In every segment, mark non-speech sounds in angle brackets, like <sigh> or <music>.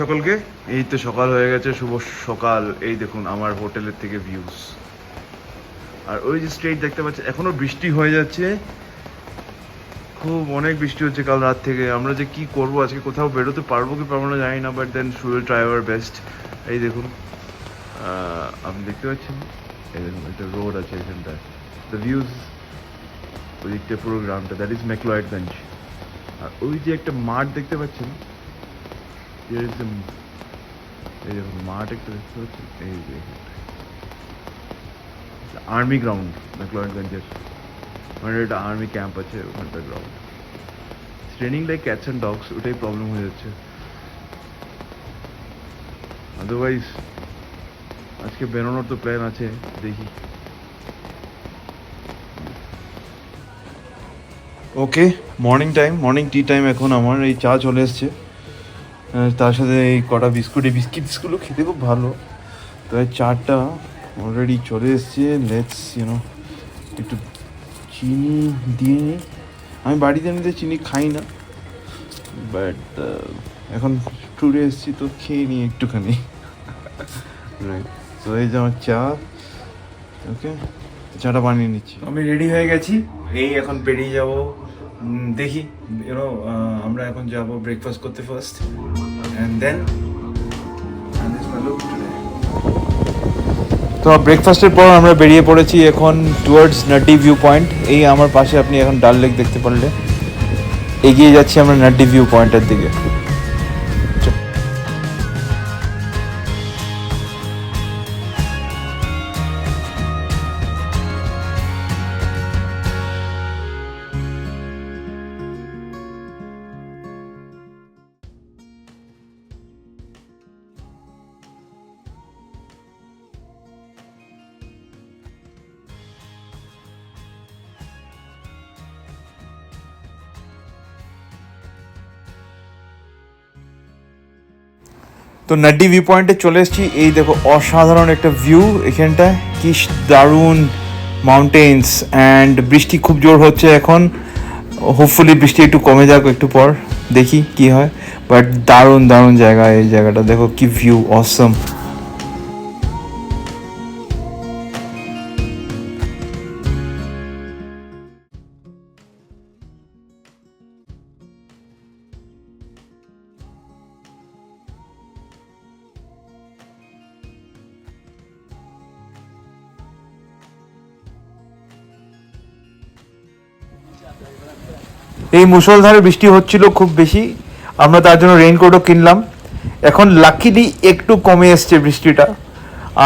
সকলকে। এই তো সকাল হয়ে গেছে, শুভ সকাল। এই দেখুন, আমার হোটেলের থেকে ভিউজ আর ওই যে স্ট্রেট দেখতে পাচ্ছি, এখনও বৃষ্টি হয়ে যাচ্ছে। খুব অনেক বৃষ্টি হচ্ছে কাল রাত থেকে। আমরা যে কি করব, আজকে কোথাও বেরোতে পারব কি পারব না জানি না বাট দেন শুয়ে ট্রাই আওয়ার বেস্ট এই দেখুন আপনি দেখতে পাচ্ছেন? এই দেখুন, একটা রোড আছে এখানটায় দ্য ভিউজ ওই দিকটা পুরো গ্রামটা। দ্যাট ইজ মেকলয়েডগঞ্জ আর ওই যে একটা মাঠ দেখতে পাচ্ছেন Is the এই দেখুন মাঠ একটা দেখতে পাচ্ছেন এই যে আর্মি গ্রাউন্ড মেকলয়েডগঞ্জের মানে একটা আর্মি ক্যাম্প আছে ওখানটা ground training like cats and dogs ওটাই প্রবলেম হয়ে যাচ্ছে আদারওয়াইজ আজকে বেরোনোর তো প্ল্যান আছে দেখি okay morning time morning tea time এখন আমার এই চা চলে এসছে তার সাথে এই কটা বিস্কুট, এই বিস্কিটসগুলো খেতে খুব ভালো। তো এই চাটা অলরেডি চলে এসছে। লেটস ইউনো একটু চিনি দিয়ে নিই। আমি বাড়িতে এমনিতে চিনি খাই না। বাট এখন ট্যুরে এসেছি তো খেয়ে নিই একটুখানি। রাইট তো এই যে আমার চা। ওকে চাটা বানিয়ে নিচ্ছি। আমি রেডি হয়ে গেছি। এই এখন বেরিয়ে যাব। দেখি ইউনো আমরা এখন যাব ব্রেকফাস্ট করতে ফার্স্ট তো ব্রেকফাস্টের পর আমরা বেরিয়ে পড়েছি এখন টুয়ার্ডস নাড্ডি ভিউ পয়েন্ট এই আমার পাশে আপনি এখন ডাল লেক দেখতে পারলে। এগিয়ে যাচ্ছি আমরা নাড্ডি ভিউ পয়েন্টের দিকে। তো নাড্ডি ভিউ পয়েন্টে চলে এসেছি। এই দেখো, অসাধারণ একটা ভিউ এখানটায়। কি দারুণ মাউন্টেন্স অ্যান্ড বৃষ্টি খুব জোর হচ্ছে এখন। হোপফুলি বৃষ্টি একটু কমে যাক একটু পর, দেখি কি হয়। বাট দারুণ দারুণ জায়গা এই জায়গাটা। দেখো কি ভিউ অসম এই মুসলধারে বৃষ্টি হচ্ছিল খুব বেশি। আমরা তার জন্য রেইনকোটও কিনলাম। এখন লাকিলি একটু কমে এসছে বৃষ্টিটা।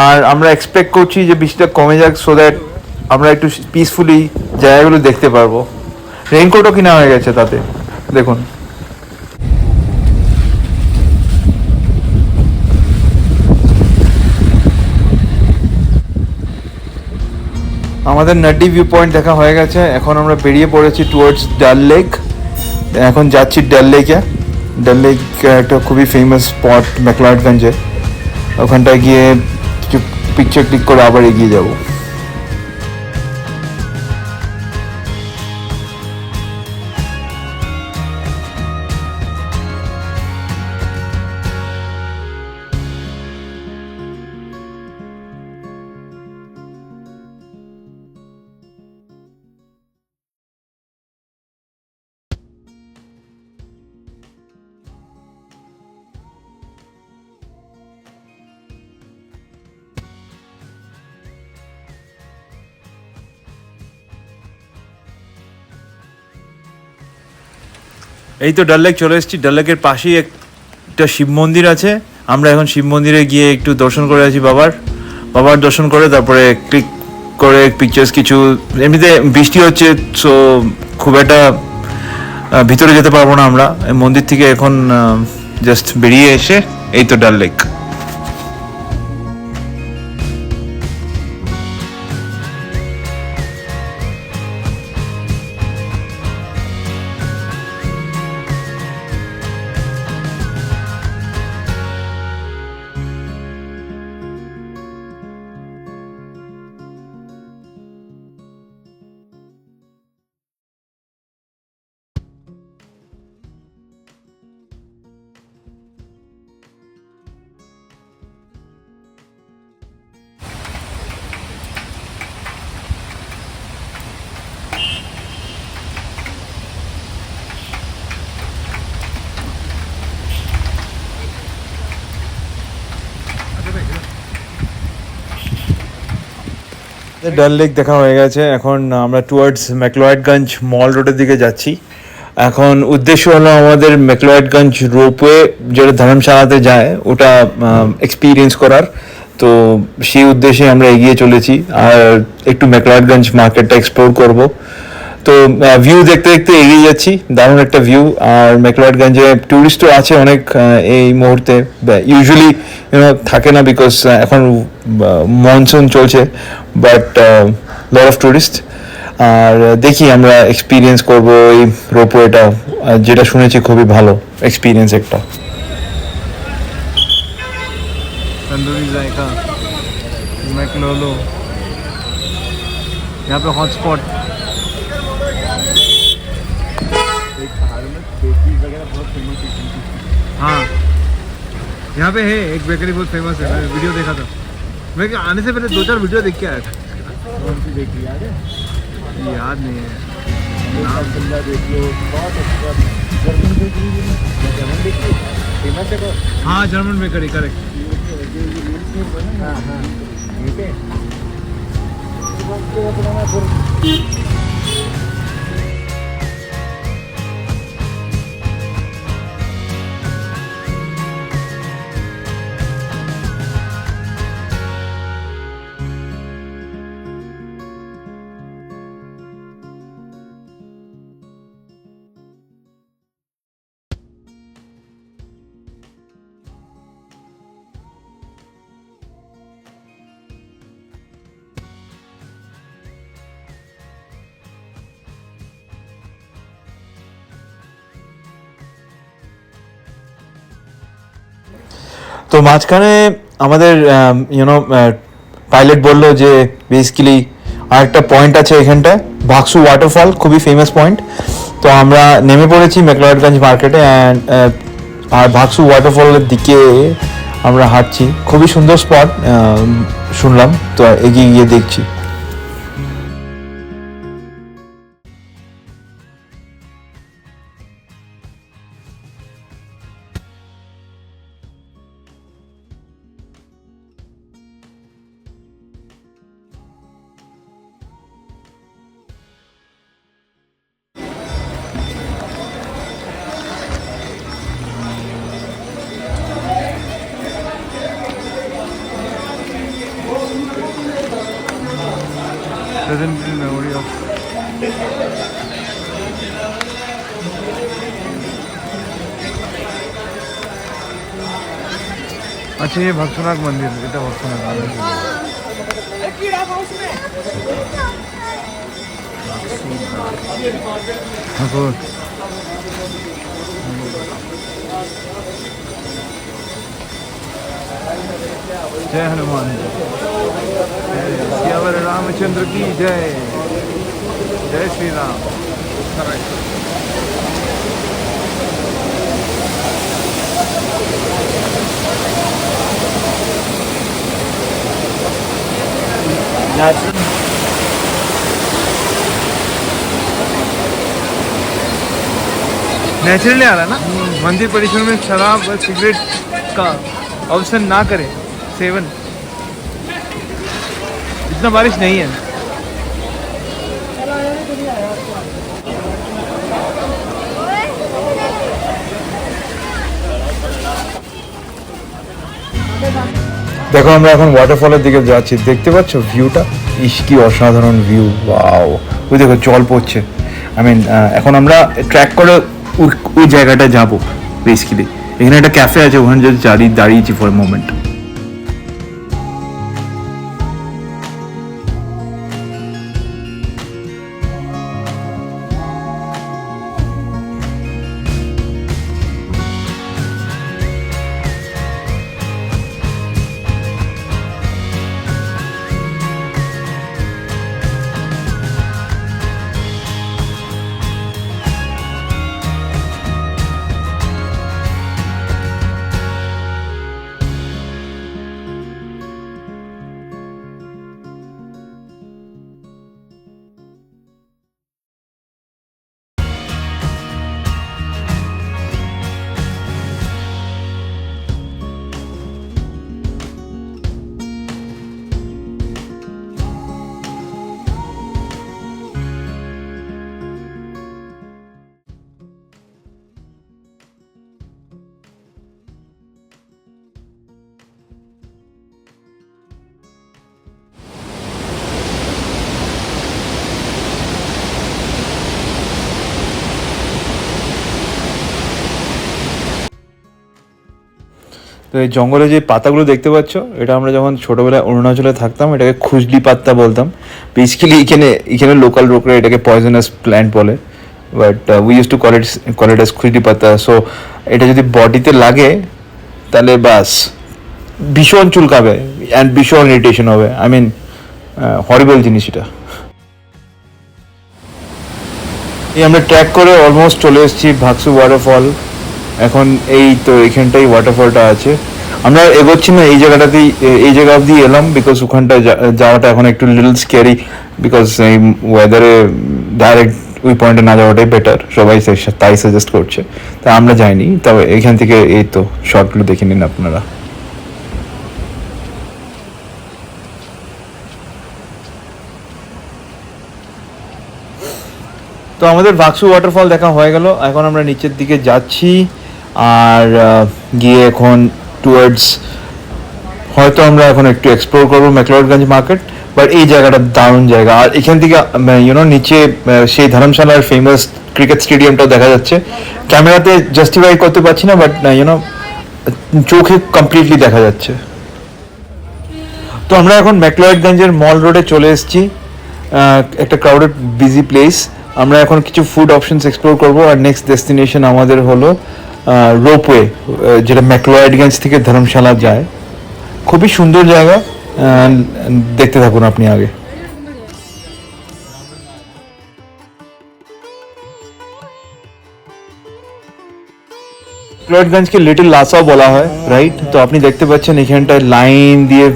আর আমরা এক্সপেক্ট করছি যে বৃষ্টিটা কমে যাক সো দ্যাট আমরা একটু পিসফুলি জায়গাগুলো দেখতে পারব। রেইনকোটও কিনা হয়ে গেছে তাতে। দেখুন। আমাদের নাড্ডি ভিউ পয়েন্ট দেখা হয়ে গেছে। এখন আমরা বেরিয়ে পড়েছি টুয়ার্ডস ডাল লেক এখন যাচ্ছি ডাল লেকে ডাল লেক একটা খুবই ফেমাস স্পট ম্যাকলাডগঞ্জের ওখানটায় গিয়ে কিছু পিকচার ক্লিক করে আবার এগিয়ে যাব। এই তো ডাল লেক চলে এসেছি। ডাল লেকের পাশেই একটা শিব মন্দির আছে। আমরা এখন শিব মন্দিরে গিয়ে একটু দর্শন করে আছি বাবার। বাবার দর্শন করে তারপরে ক্লিক করে পিকচার্স কিছু। এমনিতে বৃষ্টি হচ্ছে সো খুব একটা ভিতরে যেতে পারব না আমরা। মন্দির থেকে এখন জাস্ট বেরিয়ে এসে এই তো ডাল লেক। ডাল লেক দেখা হয়ে গেছে। এখন আমরা টুয়ার্ডস ম্যাকলয়েডগঞ্জ মল রোডের দিকে যাচ্ছি। এখন উদ্দেশ্য হলো আমাদের ম্যাকলয়েডগঞ্জ রোপওয়ে যেটা ধর্মশালাতে যায়, ওটা এক্সপিরিয়েন্স করার। তো সেই উদ্দেশ্যে আমরা এগিয়ে চলেছি। আর একটু ম্যাকলয়েডগঞ্জ মার্কেটটা এক্সপ্লোর করব। তো ভিউ দেখতে দেখতে এগিয়ে যাচ্ছি দারুণ একটা ভিউ আর ম্যাকলয়েডগঞ্জে ট্যুরিস্টও আছে অনেক আহ, এই মুহূর্তে ইউজুয়ালি ইউনো থাকে না বিকজ এখন মনসুন চলছে বাট লট অফ ট্যুরিস্ট আর দেখি আমরা এক্সপিরিয়েন্স করব এই রোপওয়েটা যেটা শুনেছি খুবই ভালো এক্সপিরিয়েন্স একটা तंदूरी जायका मैकलोलो यहाँ पे हॉटस्पॉट हाँ। यहाँ पे है, एक बेकरी बहुत फ़ेमस है, मैंने वीडियो देखा था। मैं आने से पहले दो चार वीडियो देख के आया था। देखी याद है नहीं है। नाम हाँ जर्मन बेकरी करेक्ट তো মাঝখানে আমাদের ইউনো পাইলট বলল যে বেসিক্যালি আরেকটা পয়েন্ট আছে এখানটায় ভাকসু ওয়াটারফল খুবই ফেমাস পয়েন্ট তো আমরা নেমে পড়েছি মেকলয়েডগঞ্জ মার্কেটে অ্যান্ড আর ভাকসু ওয়াটারফলের দিকে আমরা হাঁটছি। খুবই সুন্দর স্পট শুনলাম, তো এগিয়ে গিয়ে দেখছি। 레전드 메모리요 अच्छा ये भक्सनाग मंदिर इतना भक्सनाग मंदिर ठाकुर जय हनुमान सियावर रामचंद्र की जय। जय श्री राम। नेचुरली आ रहा है ना? मंदिर परिसर में शराब और सिगरेट का अवसर ना करें सेवन इतना बारिश नहीं है দেখো আমরা এখন ওয়াটারফলের দিকে যাচ্ছি দেখতে পাচ্ছ ভিউটা ইস কি অসাধারণ ভিউ ওয়াও ওই দেখো জল পড়ছে আই মিন এখন আমরা ট্র্যাক করে ওই- ওই জায়গাটা যাব বেসিক্যালি এখানে একটা ক্যাফে আছে ওখানে যদি চালিয়ে দাঁড়িয়েছি ফর মোমেন্ট এই জঙ্গলে যে পাতাগুলো দেখতে পাচ্ছ, এটা আমরা যখন ছোটোবেলায় অরুণাচলে থাকতাম, এটাকে খুজলি পাত্তা বলতাম। বেসিক্যালি এখানে এখানে লোকাল লোকরা এটাকে পয়জনাস প্ল্যান্ট বলে। But we use to call it call it as khujli patta. So এটা যদি বডিতে লাগে, তাহলে বাস, ভীষণ চুলকাবে অ্যান্ড ভীষণ ইরিটেশন হবে। আই মিন হরিবল জিনিস এটা। এই আমরা ট্র্যাক করে অলমোস্ট চলে এসেছি ভাকসু ওয়াটারফল এখন এই তো এখানটাই ওয়াটারফলটা আছে। আমরা এগোচ্ছি না, এই জায়গাটাতেই, এই জায়গা অবধি এলাম বিকজ ওখানটায় যাওয়াটা এখন একটু লিটল স্কেরি বিকজ এই ওয়েদারে ডাইরেক্ট ওই পয়েন্টে না যাওয়াটাই বেটার সবাই তাই সাজেস্ট করছে। তা আমরা যাইনি, তবে এখান থেকে এই তো শর্টগুলো দেখে নিন আপনারা। তো আমাদের বাক্সু ওয়াটারফল দেখা হয়ে গেল, এখন আমরা নিচের দিকে যাচ্ছি। আর গিয়ে এখন টুয়ার্ডস হয়তো আমরা এখন একটু এক্সপ্লোর করব ম্যাকলোডগঞ্জ মার্কেট বাট এই জায়গাটা দারুণ জায়গা। আর এখান থেকে ইউনো নিচে আহ, সেই ধর্মশালার ফেমাস ক্রিকেট স্টেডিয়ামটাও দেখা যাচ্ছে। ক্যামেরাতে জাস্টিফাই করতে পারছি না বাট ইউনো চোখে কমপ্লিটলি দেখা যাচ্ছে। তো আমরা এখন ম্যাকলয়েডগঞ্জের মল রোডে চলে এসেছি। একটা ক্রাউডেড বিজি প্লেস আমরা এখন কিছু ফুড অপশনস এক্সপ্লোর করব আর নেক্সট ডেস্টিনেশন আমাদের হলো রোপওয়ে যেটা ম্যাকলয়েডগঞ্জ থেকে ধর্মশালা যায়। খুবই সুন্দর জায়গা আহ, দেখতে থাকুন আপনি আগে। ক্লয়েডগঞ্জকে লিটল লাসাও বলা হয় রাইট তো আপনি দেখতে পাচ্ছেন এখানটায় লাইন দিয়ে আহ,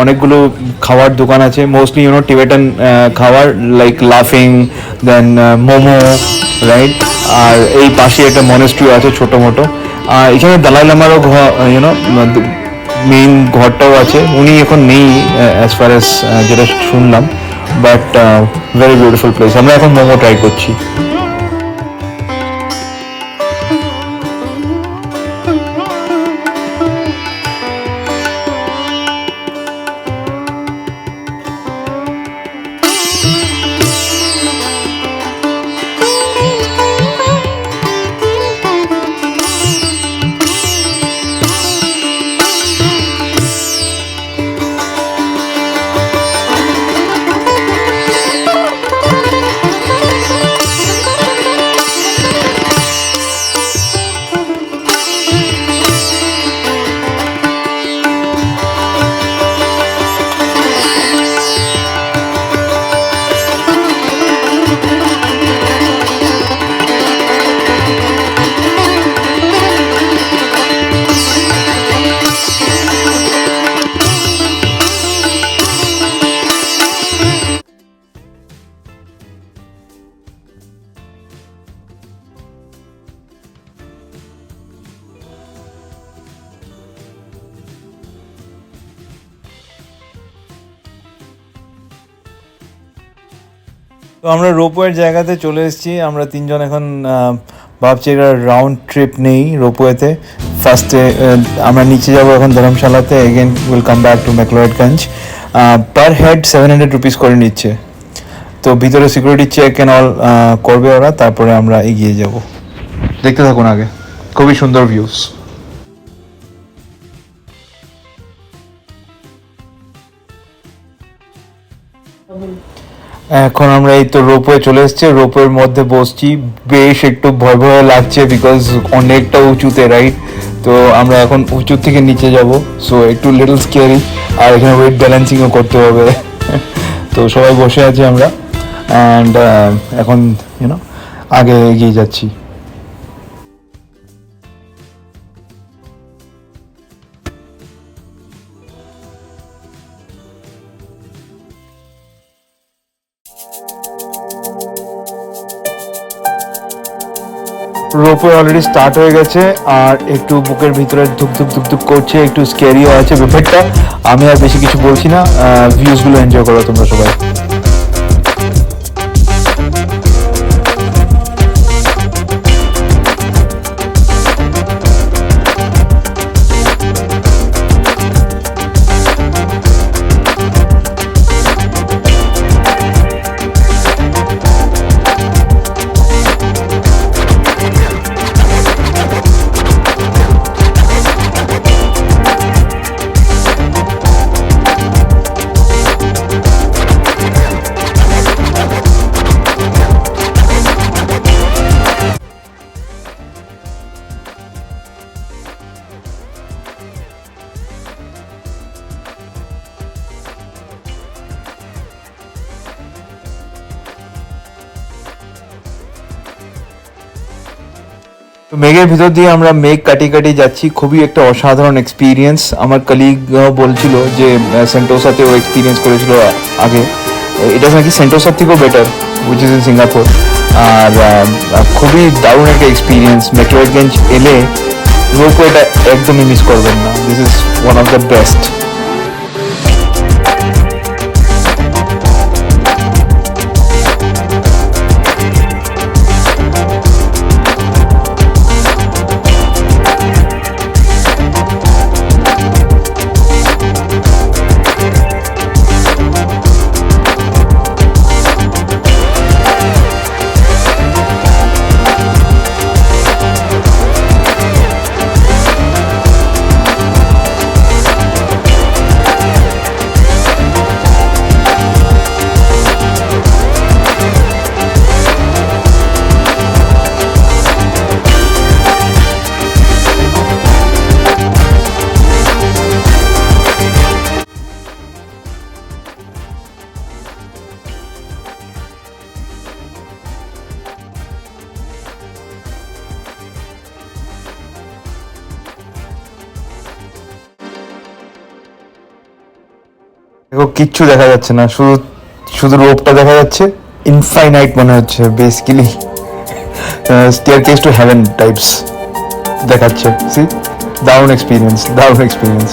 অনেকগুলো খাওয়ার দোকান আছে। মোস্টলি ইউনো টিবেটান খাওয়ার like laphing then momo right আর এই পাশে একটা মনেস্ট্রিও আছে ছোটো মোটো। আর এখানে দালাই লামারও ইউনো মেইন ঘরটাও আছে। উনি এখন নেই অ্যাজ ফার অ্যাজ যেটা শুনলাম। বাট ভেরি বিউটিফুল প্লেস আমরা এখন মোমো ট্রাই করছি। তো আমরা রোপওয়ের জায়গাতে চলে এসেছি। আমরা তিনজন এখন ভাবছি একটা রাউন্ড ট্রিপ নেই রোপওয়েতে। ফার্স্টে আমরা নিচে যাব এখন ধর্মশালাতে। Again will come back to McLeodganj per head seven hundred rupees করে নিচ্ছে। তো ভিতরে সিকিউরিটি চেক অ্যান্ড অল করবে ওরা। তারপরে আমরা এগিয়ে যাব। দেখতে থাকুন আগে। খুবই সুন্দর ভিউস এখন আমরা এই তো রোপওয়ে চলে এসছে। রোপওয়ের মধ্যে বসছি। বেশ একটু ভয় ভয় লাগছে বিকজ অনেকটা উঁচুতে রাইট তো আমরা এখন উঁচুর থেকে নিচে যাব। সো একটু লিটল স্কেয়ারি আর এখানে ওয়েট ব্যালেন্সিংও করতে হবে। <laughs> তো সবাই বসে আছি আমরা। অ্যান্ড এখন ইউনো আগে এগিয়ে যাচ্ছি। রোপওয়ে অলরেডি স্টার্ট হয়ে গেছে, আর একটু বুকের ভিতরে ধুপ ধুপ ধুপ ধুপ করছে, একটু স্কেরিও আছে ব্যাপারটা। আমি আর বেশি কিছু বলছি না ভিউজগুলো এনজয় করো তোমরা সবাই। মেঘের ভিতর দিয়ে আমরা মেঘ কাটিয়ে কাটিয়ে যাচ্ছি। খুবই একটা অসাধারণ এক্সপিরিয়েন্স আমার কলিগ বলছিল যে সেন্টোসাতে ও এক্সপিরিয়েন্স করেছিল আগে। এটা নাকি সেন্টোসার থেকেও better which is in Singapore আর খুবই দারুণ একটা এক্সপিরিয়েন্স মেট্রোগঞ্জ এলে রোপওয়েটা একদমই মিস করবেন না। This is one of the best কিচ্ছু দেখা যাচ্ছে না, শুধু শুধু রোপটা দেখা যাচ্ছে। ইনফাইনাইট মনে হচ্ছে basically staircase to heaven types দেখাচ্ছে। সি দারুণ এক্সপিরিয়েন্স দারুণ এক্সপিরিয়েন্স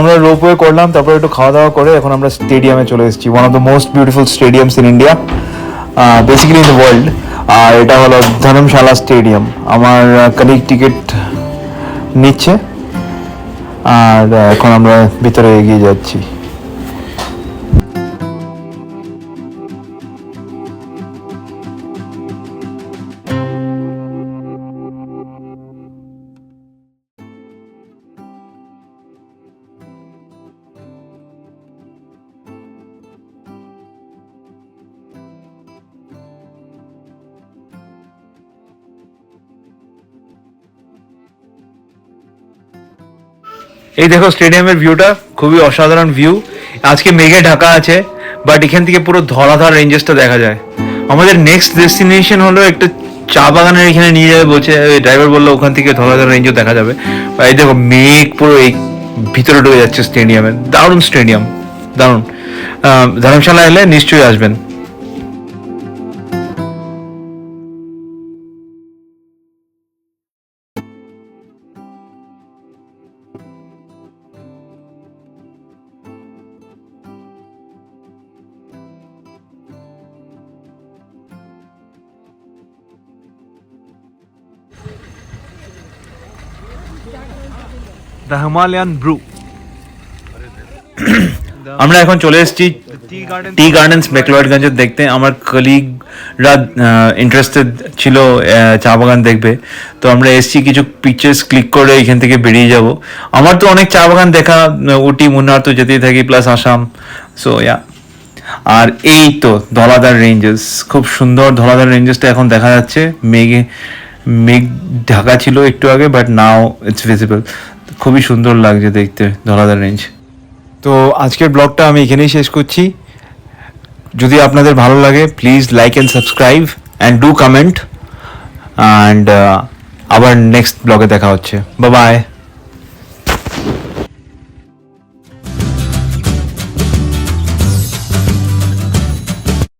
আমরা রোপওয়ে করলাম, তারপর একটু খাওয়া দাওয়া করে এখন আমরা স্টেডিয়ামে চলে এসেছি। One of the most beautiful stadiums in India basically in the world আর এটা হলো ধর্মশালা স্টেডিয়াম আমার কালিগ টিকিট নিচ্ছে। আর এখন আমরা ভিতরে এগিয়ে যাচ্ছি। এই দেখো স্টেডিয়ামের ভিউটা খুবই অসাধারণ ভিউ আজকে মেঘে ঢাকা আছে বাট এখান থেকে পুরো ধরাধর রেঞ্জেসটা দেখা যায়। আমাদের নেক্সট ডেস্টিনেশন হলো একটা চা বাগানের এখানে নিয়ে যাবে বলছে ড্রাইভার বলল ওখান থেকে ধরাধর রেঞ্জও দেখা যাবে। এই দেখো মেঘ পুরো এই ভিতরে ঢুকে যাচ্ছে স্টেডিয়ামে দারুণ স্টেডিয়াম দারুণ। ধর্মশালা এলে নিশ্চয়ই আসবেন। দ্য হিমালয়ান ব্রু আমরা এখন চলে এসেছি টি গার্ডেন টি গার্ডেন্স মেকলয়েডগঞ্জে দেখতে। আমার কলিগরা ইন্টারেস্টেড ছিল চা বাগান দেখবে। তো আমরা এসেছি, কিছু পিকচার্স ক্লিক করে এখান থেকে বেরিয়ে যাব। আমার তো অনেক চা বাগান দেখা, উটি, মুন্নার তো যেতেই থাকি প্লাস আসাম। সো ইয়া আর এই তো, ধলাদার রেঞ্জেস খুব সুন্দর ধলাদার রেঞ্জেসটা এখন দেখা যাচ্ছে। মেঘে, মেঘ ঢাকা ছিল একটু আগে বাট নাও ইটস ভিজিবল খুবই সুন্দর লাগছে দেখতে, ধরাধার রেঞ্জ তো আজকের ব্লগটা আমি এখানেই শেষ করছি। যদি আপনাদের ভালো লাগে please like and subscribe and do comment and আবার নেক্সট ব্লগে দেখা হচ্ছে। বা বাই